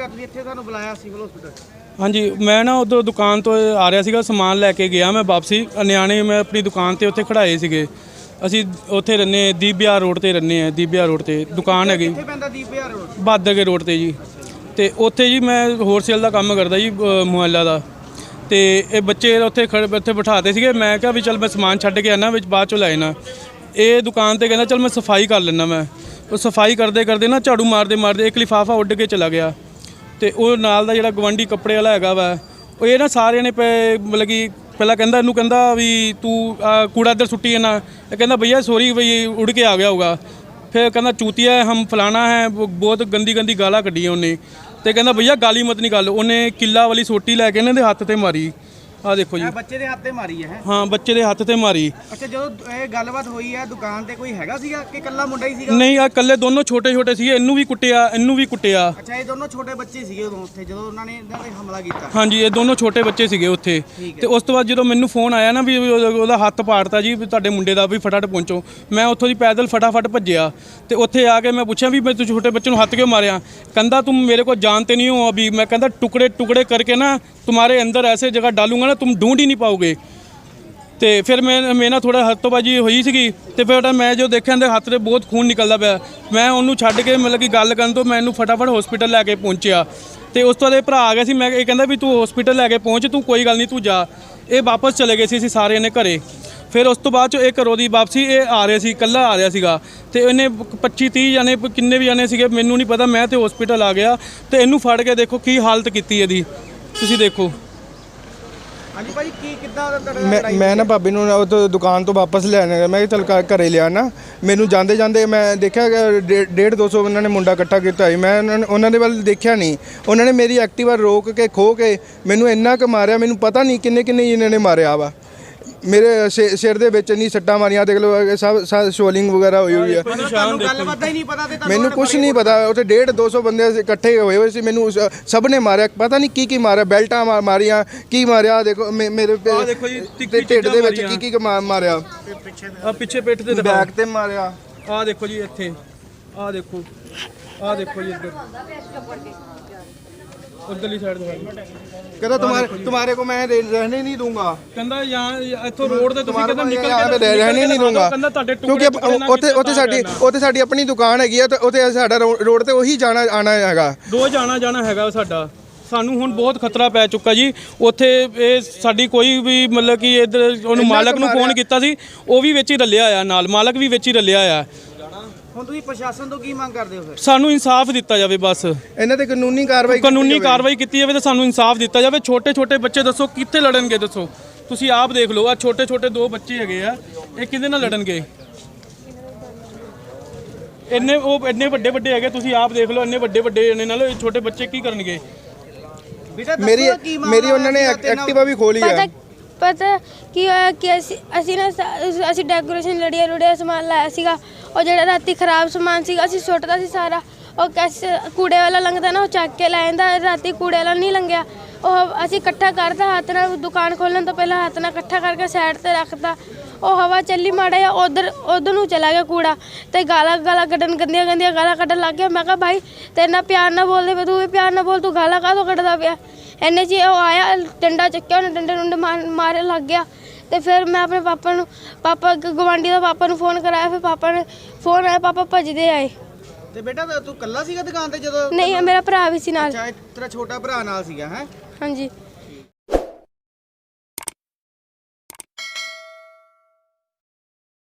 ਹੈਗਾ ਤੁਸੀਂ ਇੱਥੇ ਸਾਨੂੰ ਬੁਲਾਇਆ ਸਿਵਲ ਹਸਪੀਟਲ ਹਾਂਜੀ ਮੈਂ ਨਾ ਉਧਰ ਦੁਕਾਨ ਤੋਂ ਆ ਰਿਹਾ ਸੀਗਾ ਸਮਾਨ ਲੈ ਕੇ ਗਿਆ ਮੈਂ ਵਾਪਸੀ। ਨਿਆਣੇ ਮੈਂ ਆਪਣੀ ਦੁਕਾਨ ਤੇ ਉੱਥੇ ਖੜਾਏ ਸੀਗੇ। ਅਸੀਂ ਉੱਥੇ ਰਹਿੰਦੇ ਬਿਹਾਰ ਰੋਡ ਤੇ ਰਹਿੰਦੇ ਆ ਬਿਹਾਰ ਰੋਡ ਤੇ। ਦੁਕਾਨ ਹੈਗੀ। ਕਿੱਥੇ ਪੈਂਦਾ ਦੀਪ ਬਿਹਾਰ ਰੋਡ? ਬਾਦਰਗੇ ਰੋਡ ਤੇ ਜੀ। ਤੇ ਉੱਥੇ ਜੀ ਮੈਂ ਹੋਲਸੇਲ ਦਾ ਕੰਮ ਕਰਦਾ ਜੀ ਮੋਬਾਈਲਾਂ ਦਾ। ਤੇ ਇਹ ਬੱਚੇ ਉੱਥੇ ਖੜੇ ਉੱਥੇ ਬਿਠਾਤੇ ਸੀਗੇ। ਮੈਂ ਕਿਹਾ ਵੀ ਚੱਲ ਮੈਂ ਸਮਾਨ ਛੱਡ ਕੇ ਆਣਾ ਵਿੱਚ ਬਾਅਦ ਚੋਂ ਲੈ ਜਾਣਾ ਇਹ ਦੁਕਾਨ ਤੇ ਕਹਿੰਦਾ ਚੱਲ ਮੈਂ ਸਫ਼ਾਈ ਕਰ ਲੈਣਾ ਮੈਂ। ਉਹ ਸਫ਼ਾਈ ਕਰਦੇ ਕਰਦੇ ਨਾ ਝਾੜੂ ਮਾਰਦੇ ਮਾਰਦੇ ਇੱਕ ਲਿਫਾਫਾ ਉੱਡ ਕੇ ਚਲਾ ਗਿਆ। ਤੇ ਉਹ ਨਾਲ ਦਾ ਜਿਹੜਾ ਗਵੰਡੀ ਕੱਪੜੇ ਵਾਲਾ ਹੈਗਾ ਵਾ, ਉਹ ਇਹ ਨਾ ਸਾਰਿਆਂ ਨੇ ਪਏ, ਮਤਲਬ ਕਿ ਪਹਿਲਾਂ ਕਹਿੰਦਾ, ਇਹਨੂੰ ਕਹਿੰਦਾ ਵੀ ਤੂੰ ਕੂੜਾ ਇੱਧਰ ਸੁੱਟੀ ਨਾ ਇਹ ਕਹਿੰਦਾ, ਭਈਆ, ਸੋਰੀ ਭਈ ਉੜ ਕੇ ਆ ਗਿਆ ਹੋਗਾ ਫਿਰ ਕਹਿੰਦਾ, ਚੂਤੀਆ ਹੈ, ਹਮ ਫਲਾਣਾ ਹੈ ਬਹੁਤ ਗੰਦੀ ਗੰਦੀ ਗਾਲਾਂ ਕੱਢੀਆਂ ਉਹਨੇ। ਤੇ ਕਹਿੰਦਾ, ਭਈਆ, ਗਾਲੀ ਮਤ ਨਿਕਾਲ। ਉਹਨੇ ਕਿੱਲਾ ਵਾਲੀ ਸੋਟੀ ਲੈ ਕੇ ਇਹਨਾਂ ਦੇ ਹੱਥ ਤੇ ਮਾਰੀ। ਆ ਦੇਖੋ ਜੀ। ਬੱਚੇ ਦੇ ਹੱਥ ਤੇ ਮਾਰੀ ਹੈ ਹਾਂ ਬੱਚੇ ਦੇ ਹੱਥ ਤੇ ਮਾਰੀ। ਅੱਛਾ ਜਦੋਂ ਇਹ ਗੱਲਬਾਤ ਹੋਈ ਹੈ ਦੁਕਾਨ ਤੇ ਕੋਈ ਹੈਗਾ ਸੀਗਾ ਕਿ ਇਕੱਲਾ ਮੁੰਡਾ ਹੀ ਸੀਗਾ? ਨਹੀਂ ਆ ਇਕੱਲੇ ਦੋਨੋਂ ਛੋਟੇ ਛੋਟੇ ਸੀਗੇ ਇਹਨੂੰ ਵੀ ਕੁੱਟਿਆ ਇਹਨੂੰ ਵੀ ਕੁੱਟਿਆ। ਅੱਛਾ ਇਹ ਦੋਨੋਂ ਛੋਟੇ ਬੱਚੇ ਸੀਗੇ ਉਦੋਂ ਉੱਥੇ ਜਦੋਂ ਉਹਨਾਂ ਨੇ ਇਹਨਾਂ ਤੇ ਹਮਲਾ ਕੀਤਾ। ਹਾਂਜੀ ਇਹ ਦੋਨੋਂ ਛੋਟੇ ਬੱਚੇ ਸੀਗੇ ਉੱਥੇ। ਤੇ ਉਸ ਤੋਂ ਬਾਅਦ ਜਦੋਂ ਮੈਨੂੰ ਫੋਨ ਆਇਆ ਨਾ ਵੀ ਉਹਦਾ ਹੱਥ ਪਾੜਤਾ ਜੀ ਵੀ ਤੁਹਾਡੇ ਮੁੰਡੇ ਦਾ ਵੀ ਫਟਾਫਟ ਪਹੁੰਚੋ। ਮੈਂ ਉੱਥੋਂ ਦੀ ਪੈਦਲ ਫਟਾਫਟ ਭੱਜਿਆ। ਤੇ ਉੱਥੇ ਆ ਕੇ ਮੈਂ ਪੁੱਛਿਆ ਵੀ ਮੈਂ ਤੂੰ ਛੋਟੇ ਬੱਚੇ ਨੂੰ ਹੱਥ ਕਿਉਂ ਮਾਰਿਆ? ਕਹਿੰਦਾ ਤੂੰ ਮੇਰੇ ਕੋਲ ਜਾਣ ਤੇ ਨਹੀਂ ਹੋ ਅਭੀ। ਮੈਂ ਕਹਿੰਦਾ ਟੁਕੜੇ ਟੁਕੜੇ ਕਰਕੇ ਨਾ ਤੁਹਾਰੇ ਅੰਦਰ ਐਸੇ ਜਗ੍ਹਾ ਡਾਲੂਗਾ ना तुम ढूंढ ही नहीं पाओगे ਤੇ ਫਿਰ ਮੈਂ ਮੈਂ ਨਾ ਥੋੜਾ ਹੱਥੋਂਬਾਜੀ ਹੋਈ ਸੀਗੀ ਤੇ ਫਿਰ ਮੈਂ ਜੋ ਦੇਖਿਆ ਇਹਦੇ ਹੱਥ ਤੇ ਬਹੁਤ ਖੂਨ ਨਿਕਲਦਾ ਪਿਆ ਮੈਂ ਉਹਨੂੰ ਛੱਡ ਕੇ ਮਤਲਬ ਕਿ ਗੱਲ ਕਰਨ ਤੋਂ ਮੈਂ ਇਹਨੂੰ ਫਟਾਫਟ ਹਸਪੀਟਲ ਲੈ ਕੇ ਪਹੁੰਚਿਆ ਤੇ ਉਸ ਤੋਂ ਬਾਅਦ ਇਹ ਭਰਾ ਆ ਗਿਆ ਸੀ ਮੈਂ ਇਹ ਕਹਿੰਦਾ ਵੀ ਤੂੰ ਹਸਪੀਟਲ ਲੈ ਕੇ ਪਹੁੰਚ ਤੂੰ ਕੋਈ ਗੱਲ ਨਹੀਂ ਤੂੰ ਜਾ ਇਹ ਵਾਪਸ ਚਲੇ ਗਏ ਸੀ ਅਸੀਂ ਸਾਰੇ ਨੇ ਘਰੇ ਫਿਰ ਉਸ ਤੋਂ ਬਾਅਦ ਚ ਇਹ ਘਰੋਂ ਦੀ ਵਾਪਸੀ ਇਹ ਆ ਰਿਹਾ ਸੀ ਇਕੱਲਾ ਆ ਰਿਹਾ ਸੀਗਾ ਤੇ ਇਹਨੇ 25 30 ਜਣੇ ਕਿੰਨੇ ਵੀ ਜਣੇ ਸੀਗੇ ਮੈਨੂੰ ਨਹੀਂ ਪਤਾ ਮੈਂ ਤੇ ਹਸਪੀਟਲ ਆ ਗਿਆ ਤੇ ਇਹਨੂੰ ਫੜ ਕੇ ਦੇਖੋ ਕੀ ਹਾਲਤ ਕੀਤੀ ਇਹਦੀ ਤੁਸੀਂ ਦੇਖੋ ਹਾਂਜੀ ਭਾਜੀ ਕੀ ਕਿੱਦਾਂ ਦਾ ਮੈਂ ਲੜਾਈ ਮੈਂ ਨਾ ਭਾਬੀ ਨੂੰ ਉਹ ਤੋਂ ਦੁਕਾਨ ਤੋਂ ਵਾਪਸ ਲੈਣ ਗਿਆ ਮੈਂ ਚੱਲ ਘਰੇ ਲਿਆ ਨਾ। ਮੈਨੂੰ ਜਾਂਦੇ ਜਾਂਦੇ ਮੈਂ ਦੇਖਿਆ ਕਿ ਡੇ- ਡੇਢ 200 ਉਹਨਾਂ ਨੇ ਮੁੰਡਾ ਇਕੱਠਾ ਕੀਤਾ ਸੀ। ਮੈਂ ਉਹਨਾਂ ਨੇ- ਉਹਨਾਂ ਦੇ ਵੱਲ ਦੇਖਿਆ ਨਹੀਂ। ਉਹਨਾਂ ਨੇ ਮੇਰੀ ਐਕਟਿਵਾ ਰੋਕ ਕੇ ਖੋ ਕੇ ਮੈਨੂੰ ਇੰਨਾ ਕੁ ਮਾਰਿਆ ਮੈਨੂੰ ਪਤਾ ਨਹੀਂ ਕਿੰਨੇ ਕਿੰਨੇ ਇਹਨਾਂ ਨੇ ਮਾਰਿਆ ਵਾ। ਮੇਰੇ ਸਿ- ਸਿਰ ਦੇ ਵਿੱਚ ਨਹੀਂ ਸੱਟਾਂ ਮਾਰੀਆਂ ਦੇਖ ਲਓ ਸਭ ਸਭ ਸ਼ੋਲਿੰਗ ਵਗੈਰਾ ਹੋਈ ਹੋਈ ਹੈ ਤੁਹਾਨੂੰ ਗੱਲਬਾਤ ਦਾ ਹੀ ਨਹੀਂ ਪਤਾ ਤੇ ਤੁਹਾਨੂੰ ਮੈਨੂੰ ਕੁਝ ਨੇ ਨਹੀਂ ਪਤਾ। ਉੱਥੇ 1.5 200 ਬੰਦੇ ਅਸੀਂ ਇਕੱਠੇ ਹੋਏ ਹੋਏ ਸੀ। ਮੈਨੂੰ ਸ- ਸਭ ਨੇ ਮਾਰਿਆ। ਪਤਾ ਨਹੀਂ ਕੀ ਕੀ ਮਾਰਿਆ। ਬੈਲਟਾਂ ਮਾ- ਮਾਰੀਆਂ। ਕੀ ਮਾਰਿਆ? ਆਹ ਦੇਖੋ ਮੇ- ਮੇਰੇ ਪੇ- ਆਹ ਦੇਖੋ ਜੀ, ਤਿੱਖੀ ਤੇ ਢਿੱਡ ਦੇ ਵਿੱਚ ਚੀਜ਼ਾਂ ਕੀ ਕੀ ਮਾ- ਮਾਰਿਆ? ਆ ਪਿੱਛੇ ਪਿੱਠ ਤੇ ਦਿਖਾਓ। ਬੈਕ ਤੇ ਮਾਰਿਆ। ਆ ਦੇਖੋ ਜੀ ਇੱਥੇ। ਆ ਦੇਖੋ। ਆ ਦੇਖੋ ਜੀ ਇੱਧਰ। ਉਧਰਲੀ ਸਾਈਡ ਦਿਖਾਓ ਕਹਿੰਦਾ तुम्हारे तुम्हारे को मैं रह- रहने नहीं दूंगा ਕਹਿੰਦਾ ਜਾਂ ਇੱਥੋਂ ਰੋਡ ਤੇ ਤੁਸੀਂ तुम्हारे ਕਹਿੰਦਾ को ਨਿਕਲ यहाँ पे ਕੇ रह- रहने नहीं दूंगा ਕਹਿੰਦਾ ਤੁਹਾਡੇ ਕਿਉਂਕਿ ਅਪ- ਉੱਥੇ ਉੱਥੇ ਸਾਡੀ ਉੱਥੇ ਸਾਡੀ ਆਪਣੀ ਦੁਕਾਨ ਹੈਗੀ ਆ ਤੇ ਉੱਥੇ ਸਾਡਾ ਰੋ- ਰੋਡ ਤੇ ਉਹੀ ਜਾਣਾ ਆਣਾ ਹੈਗਾ ਦੋ ਜਾਣਾ ਜਾਣਾ ਹੈਗਾ ਸਾਡਾ ਸਾਨੂੰ ਹੁਣ ਬਹੁਤ ਖਤਰਾ ਪੈ ਚੁੱਕਾ ਜੀ ਉੱਥੇ ਇਹ ਸਾਡੀ ਕੋਈ ਵੀ ਮਤਲਬ ਕਿ ਇਧਰ ਉਹਨੂੰ ਇੰਨਾ ਮਾਲਕ ਨੂੰ ਕੁ ਫੋਨ ਮਾਰਿਆ। ਕੀਤਾ ਸੀ ਉਹ ਵੀ ਵਿੱਚ ਹੀ ਰੱਲਿਆ ਆ ਨਾਲ ਮਾਲਕ ਵੀ ਵਿੱਚ ਹੀ ਰੱਲਿਆ ਆ ਹੁਣ ਤੁਸੀਂ ਪ੍ਰਸ਼ਾਸਨ ਤੋਂ ਕੀ ਮੰਗ ਕਰਦੇ ਹੋ ਫਿਰ? ਸਾਨੂੰ ਇਨਸਾਫ ਦਿੱਤਾ ਜਾਵੇ ਬਸ। ਇਹਨਾਂ ਤੇ ਕਾਨੂੰਨੀ ਕਾਰਵਾਈ ਕੀਤੀ ਕਾਨੂੰਨੀ ਜਾਵੇ। ਕਾਰਵਾਈ ਕੀਤੀ ਜਾਵੇ ਤਾਂ ਸਾਨੂੰ ਇਨਸਾਫ ਦਿੱਤਾ ਜਾਵੇ। ਛੋਟੇ ਛੋਟੇ ਬੱਚੇ ਦੱਸੋ ਕਿੱਥੇ ਲੜਨਗੇ ਦੱਸੋ? ਤੁਸੀਂ ਆਪ ਦੇਖ ਲਓ ਆ ਛੋਟੇ ਛੋਟੇ ਦੋ ਬੱਚੇ ਹੈਗੇ ਆ ਇਹ ਕਿਹਦੇ ਨਾਲ ਲੜਨਗੇ? ਇੰਨੇ ਉਹ ਇੰਨੇ ਵੱਡੇ ਵੱਡੇ ਹੈਗੇ ਤੁਸੀਂ ਆਪ ਦੇਖ ਲਓ ਇੰਨੇ ਵੱਡੇ ਵੱਡੇ ਇਹਨਾਂ ਨਾਲ ਇਹ ਛੋਟੇ ਬੱਚੇ ਕੀ ਕਰਨਗੇ? ਬੇਟਾ ਦੱਸੋ ਮੇਰੀ ਕੀ ਮਾਮਲਾ ਮੇਰੀ ਉਹਨਾਂ ਨੇ ਐਕ- ਐਕਟਿਵਾ ਵੀ ਖੋਲੀ ਪਤਾ ਹੈ ਪਤਾ ਕੀ ਹੋਇਆ ਕਿ ਅਸੀਂ ਅਸੀਂ ਨਾ ਸਾ- ਅਸੀਂ ਡੈਕੋਰੇਸ਼ਨ ਲੜੀਆਂ ਲੁੜੀਆਂ ਸਮਾਨ ਲਾਇਆ ਸੀਗਾ। ਉਹ ਜਿਹੜਾ ਰਾਤੀ ਖਰਾਬ ਸਮਾਨ ਸੀਗਾ, ਅਸੀਂ ਸੁੱਟਦਾ ਸੀ ਸਾਰਾ। ਉਹ ਕੈਸ ਕੂੜੇ ਵਾਲਾ ਲੰਘਦਾ ਨਾ, ਉਹ ਚੱਕ ਕੇ ਲੈ ਜਾਂਦਾ, ਰਾਤੀ ਕੂੜੇ ਵਾਲਾ ਨਹੀਂ ਲੰਘਿਆ। ਉਹ ਅਸੀਂ ਇਕੱਠਾ ਕਰਤਾ ਹੱਥ ਨਾਲ ਦੁਕਾਨ ਖੋਲਣ ਤੋਂ ਪਹਿਲਾਂ ਹੱਥ ਨਾਲ ਇਕੱਠਾ ਕਰਕੇ ਸਾਈਡ ਤੇ ਰੱਖਦਾ। ਉਹ ਹਵਾ ਚੱਲੀ ਮਾੜਾ ਜਿਹਾ, ਉਧਰ ਉਧਰ ਨੂੰ ਚਲਾ ਗਿਆ ਕੂੜਾ ਤੇ ਗਾਲਾਂ ਗਾਲਾਂ ਕੱਢਣ, ਗੰਦੀਆਂ ਗੰਦੀਆਂ ਗਾਲਾਂ ਕੱਢਣ ਲੱਗ ਗਿਆ। ਮੈਂ ਕਿਹਾ, ਭਾਈ, ਤੇਰੇ ਨਾਲ ਪਿਆਰ ਨਾਲ ਬੋਲਦੇ ਪਏ, ਤੂੰ ਵੀ ਪਿਆਰ ਨਾਲ ਬੋਲ, ਤੂੰ ਗਾਲਾਂ ਕਾਹਤੋਂ ਕੱਢਦਾ ਪਿਆ? ਐਨੇ ਜੀ ਉਹ ਆਇਆ, ਡੰਡਾ ਚੱਕਿਆ, ਉਹਨੇ ਡੰਡੇ ਡੁੰਡੇ ਮਾਰ- ਮਾਰੇ ਲੱਗ ਗਿਆ। ਤੇ ਫਿਰ ਮੈਂ ਆਪਣੇ ਪਾਪਾ ਨੂੰ ਪਾਪਾ ਗਵਾਂਡੀ ਦਾ ਪਾਪਾ ਨੂੰ ਫੋਨ ਕਰਾਇਆ ਫਿਰ ਪਾਪਾ ਨੇ ਫੋਨ ਆਇਆ ਪਾਪਾ ਭੱਜਦੇ ਆਏ। ਤੇ ਬੇਟਾ ਤਾਂ ਤੂੰ ਕੱਲਾ ਸੀਗਾ ਦੁਕਾਨ ਤੇ ਜਦੋਂ ਨਹੀਂ ਮੇਰਾ ਭਰਾ ਵੀ ਸੀ ਨਾਲ। ਚਾਹੇ ਤੇਰਾ ਛੋਟਾ ਭਰਾ ਨਾਲ ਸੀਗਾ ਹੈ? ਹਾਂਜੀ।